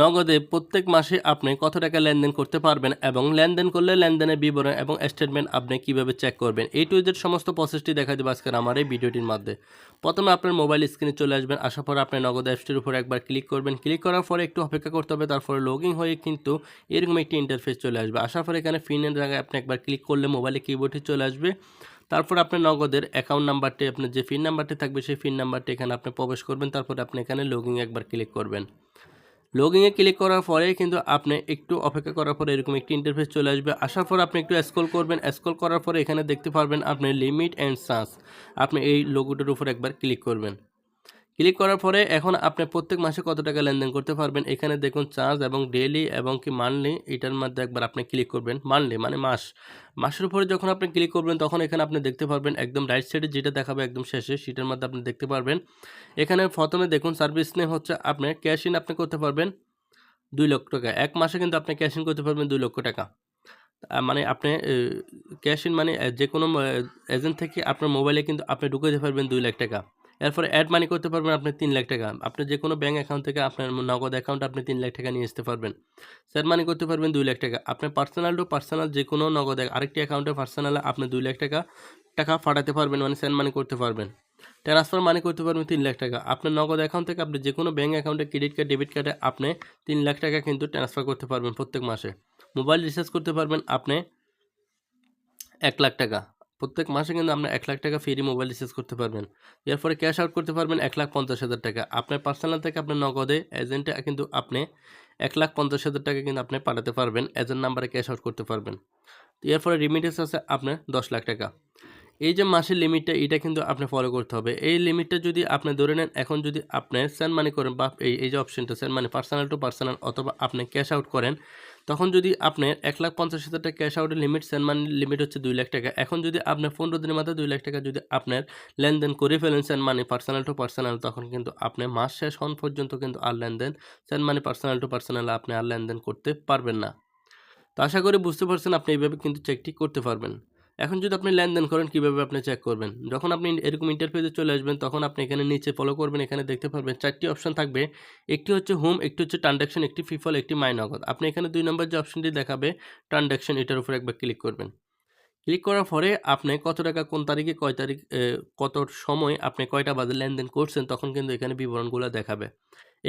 নগদে প্রত্যেক মাসে আপনি কত টাকা লেনদেন করতে পারবেন এবং লেনদেন করলে লেনদেনের বিবরণ এবং স্টেটমেন্ট আপনি কীভাবে চেক করবেন? এই টু জেড সমস্ত প্রসেসটি দেখা দেবো আজকের আমার এই ভিডিওটির মধ্যে প্রথমে আপনার মোবাইল স্ক্রিনে চলে আসবেন, আসার পর আপনি নগদ অ্যাপসটির উপর একবার ক্লিক করবেন। ক্লিক করার পরে একটু অপেক্ষা করতে হবে, তারপরে লগ ইন হয়ে কিন্তু এরকম একটি ইন্টারফেস চলে আসবে। আসার পরে এখানে ফিনের জায়গায় আপনি একবার ক্লিক করলে মোবাইলে কিবোর্ডটি চলে আসবে। তারপর আপনি নগদের অ্যাকাউন্ট নাম্বারটি আপনার যে ফিন নাম্বারটি থাকবে, সেই ফিন নাম্বারটি এখানে আপনি প্রবেশ করবেন, তারপরে আপনি এখানে লগিং একবার ক্লিক করবেন। লগিংয়ে ক্লিক করার পরে কিন্তু আপনি একটু অপেক্ষা করার পরে এরকম একটি ইন্টারফেস চলে আসবে। আসার পর আপনি একটু স্ক্রল করবেন। স্ক্রল করার পরে এখানে দেখতে পারবেন আপনি লিমিট অ্যান্ড সার্চ আপনি এই লোগোটার উপর একবার ক্লিক করবেন। ক্লিক করার পরে এখন আপনি প্রত্যেক মাসে কত টাকা লেনদেন করতে পারবেন? এখানে দেখুন চার্জ এবং ডেইলি এবং কি মান্থলি, এটার মধ্যে একবার আপনি ক্লিক করবেন। মান্থলি মানে মাস। মাসের উপরে যখন আপনি ক্লিক করবেন, তখন এখানে আপনি দেখতে পারবেন একদম রাইট সাইডে যেটা দেখাবে একদম শেষে, সেটার মধ্যে আপনি দেখতে পারবেন। এখানে প্রথমে দেখুন সার্ভিস নেম হচ্ছে আপনি ক্যাশ ইন আপনি করতে পারবেন দুই লক্ষ টাকা। এক মাসে কিন্তু আপনি ক্যাশ ইন করতে পারবেন দুই লক্ষ টাকা। মানে আপনি ক্যাশ ইন মানে যে কোনো এজেন্ট থেকে আপনার মোবাইলে কিন্তু আপনি ঢুকে দিতে পারবেন দুই লাখ টাকা। এরপরে অ্যাড মানি করতে পারবেন আপনি তিন লাখ টাকা। আপনি যে কোনো ব্যাঙ্ক অ্যাকাউন্ট থেকে আপনার নগদ অ্যাকাউন্ট আপনি তিন লাখ টাকা নিয়ে আসতে পারবেন। সেট মানি করতে পারবেন দুই লাখ টাকা। আপনি পার্সোনাল টু পার্সোনাল যে কোনো নগদ আরেকটি অ্যাকাউন্টে পার্সোনালে আপনি দুই লাখ টাকা টাকা ফাটাতে পারবেন মানে সেন্ড মানি করতে পারবেন। ট্রান্সফার মানি করতে পারবেন তিন লাখ টাকা। আপনার নগদ অ্যাকাউন্ট থেকে আপনি যে কোনো ব্যাঙ্ক অ্যাকাউন্টে ক্রেডিট কার্ড ডেবিট কার্ডে আপনি তিন লাখ টাকা কিন্তু ট্রান্সফার করতে পারবেন প্রত্যেক মাসে। মোবাইল রিচার্জ করতে পারবেন আপনি এক লাখ টাকা। প্রত্যেক মাসে কিন্তু আপনি এক লাখ টাকা ফ্রি মোবাইল রিচার্জ করতে পারবেন। এরপরে ক্যাশ আউট করতে পারবেন এক লাখ পঞ্চাশ হাজার টাকা। আপনার পার্সোনাল থেকে আপনার নগদে এজেন্টে কিন্তু আপনি এক লাখ পঞ্চাশ হাজার টাকা কিন্তু আপনি পাঠাতে পারবেন। এজেন্ট নাম্বারে ক্যাশ আউট করতে পারবেন। এরপরে রিমিটেন্স আছে আপনার দশ লাখ টাকা। এই যে মাসের লিমিটটা এটা কিন্তু আপনি ফলো করতে হবে। এই লিমিটটা যদি আপনি ধরে নেন, এখন যদি আপনি সেন্ড মানি করেন বা এই এই যে অপশনটা send money personal to personal অথবা আপনি ক্যাশ আউট করেন তখন যদি আপনি এক লাখ পঞ্চাশ হাজার টাকা ক্যাশ আউটের লিমিট সেন্ড মানি লিমিট হচ্ছে দুই লাখ টাকা। এখন যদি আপনার পনেরো দিনের মাথায় দুই লাখ টাকা যদি আপনার লেনদেন করে ফেলেন send money personal to personal তখন কিন্তু আপনি মাস শেষ হন পর্যন্ত কিন্তু আর লেনদেন send money personal to personal আপনি আর লেনদেন করতে পারবেন না। তো আশা করি বুঝতে পারছেন, আপনি এইভাবে কিন্তু চেকটি করতে পারবেন। এখন যদি আপনি লেনদেন করেন, কীভাবে আপনি চেক করবেন? যখন আপনি এরকম ইন্টারফেসে চলে আসবেন, তখন আপনি এখানে নিচে ফলো করবেন, এখানে দেখতে পারবেন চারটি অপশন থাকবে। একটি হচ্ছে হোম একটি হচ্ছে ট্রানজ্যাকশন একটি ফিফল একটি মাই নগদ। আপনি এখানে দুই নম্বর যে অপশনটি দেখাবে ট্রানজ্যাকশন এটার উপর একবার ক্লিক করবেন। ক্লিক করার পরে আপনি কত টাকা, কোন তারিখে, কয় তারিখ কত সময় আপনি কয়টা বাজে লেনদেন করছেন, তখন কিন্তু এখানে বিবরণগুলো দেখাবে।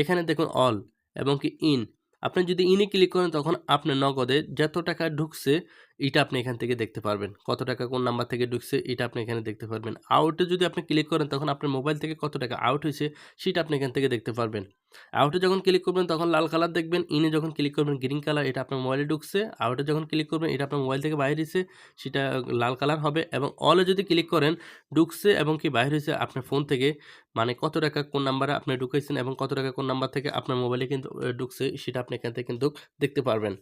এখানে দেখুন অল এবং কি ইন আপনি যদি ইনে ক্লিক করেন, তখন আপনার নগদে যত টাকা ঢুকছে এটা আপনি এখান থেকে দেখতে পারবেন। কত টাকা কোন নাম্বার থেকে ঢুকছে, এটা আপনি এখানে দেখতে পারবেন। আউটে যদি আপনি ক্লিক করেন, তখন আপনার মোবাইল থেকে কত টাকা আউট হয়েছে, সেটা আপনি এখান থেকে দেখতে পারবেন। আউটে যখন ক্লিক করবেন, তখন লাল কালার দেখবেন ইনে যখন ক্লিক করবেন গ্রিন কালার এটা আপনার মোবাইলে ঢুকছে। আউটে যখন ক্লিক করবেন, এটা আপনার মোবাইল থেকে বাইরে হয়েছে, সেটা লাল কালার হবে এবং অলে যদি ক্লিক করেন, ঢুকছে এবং কি বাইরে হয়েছে আপনার ফোন থেকে মানে কত টাকা কোন নাম্বারে আপনি ঢুকাইছেন এবং কত টাকা কোন নাম্বার থেকে আপনার মোবাইলে কিন্তু ঢুকছে, সেটা আপনি এখান থেকে কিন্তু দেখতে পারবেন।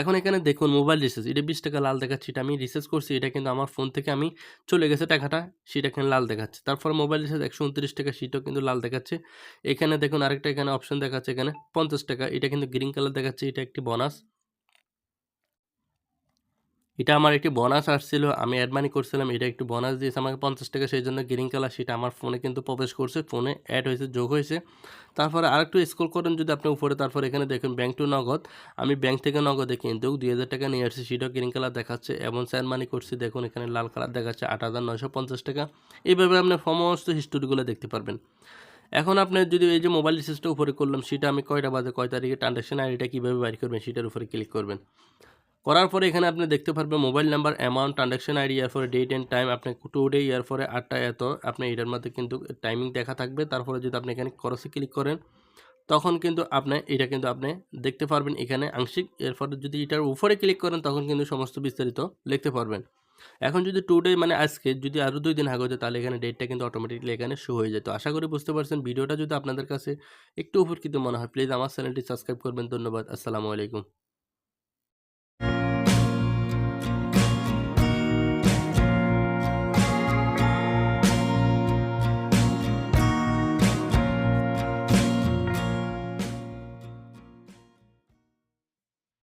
এখন এখানে দেখুন মোবাইল রিচার্জ এটা বিশ টাকা লাল দেখাচ্ছে, এটা আমি রিচার্জ করছি, এটা কিন্তু আমার ফোন থেকে আমি চলে গেছে টাকাটা, সেটা এখানে লাল দেখাচ্ছে। তারপর মোবাইল রিচার্জ একশো উনত্রিশ টাকা, সেটাও কিন্তু লাল দেখাচ্ছে। এখানে দেখুন আরেকটা এখানে অপশন দেখাচ্ছে, এখানে পঞ্চাশ টাকা, এটা কিন্তু গ্রিন কালার দেখাচ্ছে, এটা একটি বোনাস এটা আমার একটি বোনাস আসছিল, আমি অ্যাড মানি করছিলাম, এটা একটু বোনাস দিয়েছে আমাকে পঞ্চাশ টাকা, সেই জন্য গ্রিন কালার সেটা আমার ফোনে কিন্তু প্রবেশ করছে ফোনে অ্যাড হয়েছে, যোগ হয়েছে। তারপরে আরেকটু স্ক্রল করেন যদি আপনি উপরে, তারপর এখানে দেখুন ব্যাংক টু নগদ। আমি ব্যাংক থেকে নগদে কিন্তু দুই হাজার টাকা নিয়ে আসছি সেটাও গ্রিন কালার দেখাচ্ছে, এবং স্যার মানি করছি, দেখুন এখানে লাল কালার দেখাচ্ছে, আট হাজার নয়শো পঞ্চাশ টাকা। এইভাবে আপনি সমস্ত হিস্টোরিগুলো দেখতে পারবেন। এখন আপনি যদি এই যে মোবাইল রিচার্জটা উপরে করলাম, সেটা আমি কয়টা বাজে, কয় তারিখে ট্রানজাকশন আইডিটা কীভাবে বাইর করবেন, সেটার উপরে ক্লিক করবেন। করার পরে এখানে আপনি দেখতে পারবেন mobile number amount transaction ID এরপরে ডেট অ্যান্ড টাইম আপনি টু ডে এরপরে আটটা, এত, আপনি এটার মধ্যে কিন্তু টাইমিং দেখা থাকবে। তারপরে যদি আপনি এখানে করসে ক্লিক করেন, তখন কিন্তু আপনি, এটা কিন্তু আপনি দেখতে পারবেন এখানে আংশিক। এরপরে যদি এটার উপরে ক্লিক করেন, তখন কিন্তু সমস্ত বিস্তারিত লিখতে পারবেন। এখন যদি টু ডে মানে আজকে, যদি আরও দুই দিন আগে হতো, তাহলে এখানে ডেটটা কিন্তু অটোমেটিকলি এখানে শো হয়ে যেত। আশা করি বুঝতে পারছেন। ভিডিওটা যদি আপনাদের কাছে একটু উপকৃত মনে হয় প্লিজ আমার চ্যানেলটি সাবস্ক্রাইব করবেন। ধন্যবাদ। আসসালামু আলাইকুম।